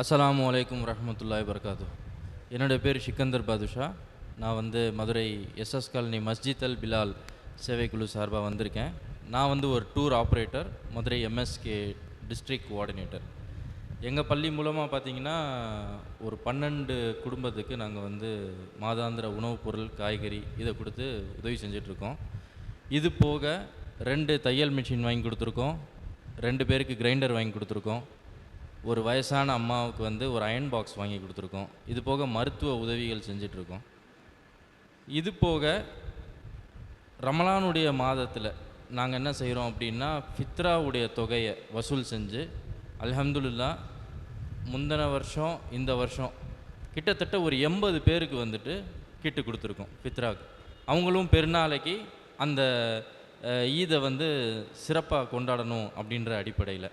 அஸ்ஸலாமு அலைக்கும் வரஹ்மத்துல்லாஹி வபரகாத்து என்னுடைய பேர் சிக்கந்தர் பாதுஷா. நான் வந்து மதுரை எஸ்எஸ் காலனி மஸ்ஜித் அல் பிலால் சேவைக்குழு சார்பாக வந்திருக்கேன். நான் வந்து ஒரு tour operator Madurai MSK district coordinator எங்கள் பள்ளி மூலமாக பார்த்தீங்கன்னா ஒரு பன்னெண்டு குடும்பத்துக்கு நாங்கள் வந்து மாதாந்திர உணவுப் பொருள் காய்கறி இதை கொடுத்து உதவி செஞ்சிட்ருக்கோம். இது போக ரெண்டு தையல் மிஷின் வாங்கி கொடுத்துருக்கோம். ரெண்டு பேருக்கு கிரைண்டர் வாங்கி கொடுத்துருக்கோம். ஒரு வயசான அம்மாவுக்கு வந்து ஒரு அயன் பாக்ஸ் வாங்கி கொடுத்துருக்கோம். இது போக மருத்துவ உதவிகள் செஞ்சிட்ருக்கோம். இது போக ரமலானுடைய மாதத்தில் நாங்கள் என்ன செய்கிறோம் அப்படின்னா ஃபித்ராவுடைய தொகையை வசூல் செஞ்சு அலமதுல்லா முந்தின வருஷம் இந்த வருஷம் கிட்டத்தட்ட ஒரு எண்பது பேருக்கு வந்துட்டு கிட்டு கொடுத்துருக்கோம் ஃபித்ராவுக்கு அவங்களும் பெருநாளைக்கு அந்த ஈதை வந்து சிறப்பாக கொண்டாடணும் அப்படின்ற அடிப்படையில்.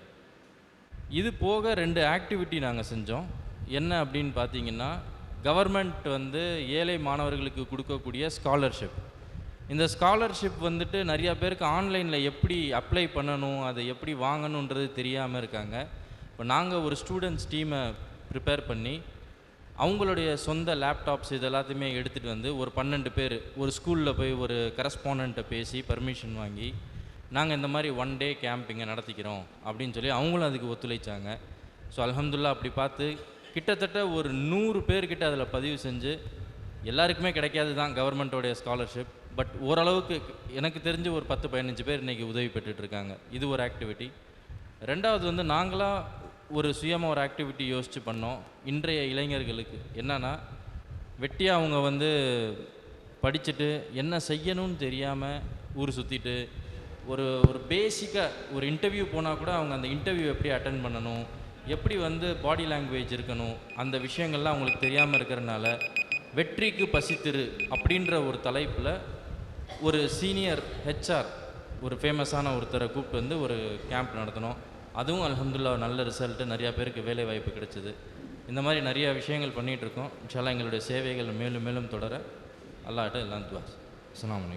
இது போக ரெண்டு ஆக்டிவிட்டி நாங்கள் செஞ்சோம். என்ன அப்படின்னு பார்த்தீங்கன்னா கவர்மெண்ட் வந்து ஏழை மாணவர்களுக்கு கொடுக்கக்கூடிய ஸ்காலர்ஷிப் இந்த ஸ்காலர்ஷிப் வந்துட்டு நிறையா பேருக்கு ஆன்லைனில் எப்படி அப்ளை பண்ணணும் அதை எப்படி வாங்கணுன்றது தெரியாமல் இருக்காங்க. இப்போ நாங்கள் ஒரு ஸ்டூடெண்ட்ஸ் டீமை ப்ரிப்பேர் பண்ணி அவங்களுடைய சொந்த லேப்டாப்ஸ் இது எல்லாத்தையுமே எடுத்துகிட்டு வந்து ஒரு பன்னெண்டு பேர் ஒரு ஸ்கூலில் போய் ஒரு கரஸ்பாண்ட்டை பேசி பர்மிஷன் வாங்கி நாங்கள் இந்த மாதிரி ஒன் டே கேம்பிங்கை நடத்திக்கிறோம் அப்படின்னு சொல்லி அவங்களும் அதுக்கு ஒத்துழைச்சாங்க. ஸோ அலமதுல்லா அப்படி பார்த்து கிட்டத்தட்ட ஒரு நூறு பேர்கிட்ட அதில் பதிவு செஞ்சு எல்லாருக்குமே கிடைக்காது தான் கவர்மெண்ட்டோடைய ஸ்காலர்ஷிப் பட் ஓரளவுக்கு எனக்கு தெரிஞ்சு ஒரு பத்து பதினஞ்சு பேர் இன்றைக்கி உதவி பெற்றுட்டு இருக்காங்க இது ஒரு ஆக்டிவிட்டி ரெண்டாவது வந்து நாங்களாக ஒரு சுயமாக ஒரு ஆக்டிவிட்டி யோசித்து பண்ணோம். இன்றைய இளைஞர்களுக்கு என்னன்னா வெட்டி அவங்க வந்து படிச்சுட்டு என்ன செய்யணும்னு தெரியாமல் ஊர் சுற்றிட்டு ஒரு ஒரு பேசிக்காக ஒரு இன்டர்வியூ போனால் கூட அவங்க அந்த இன்டர்வியூ எப்படி அட்டன் பண்ணணும் எப்படி வந்து பாடி லாங்குவேஜ் இருக்கணும் அந்த விஷயங்கள்லாம் அவங்களுக்கு தெரியாமல் இருக்கிறனால வெற்றிக்கு பசித்திரு அப்படின்ற ஒரு தலைப்பில் ஒரு சீனியர் ஹெச்ஆர் ஒரு ஃபேமஸான ஒருத்தரை கூப்பிட்டு வந்து ஒரு கேம்ப் நடத்தினோம் அதுவும் அலமதுல்லா நல்ல ரிசல்ட்டு நிறையா பேருக்கு வேலை வாய்ப்பு கிடைச்சிது. இந்த மாதிரி நிறையா விஷயங்கள் பண்ணிகிட்டு இருக்கோம். எங்களுடைய சேவைகள் மேலும் மேலும் தொடர. அல்லாட்ட எல்லாம் துவாஸ் அஸ்ஸலாமு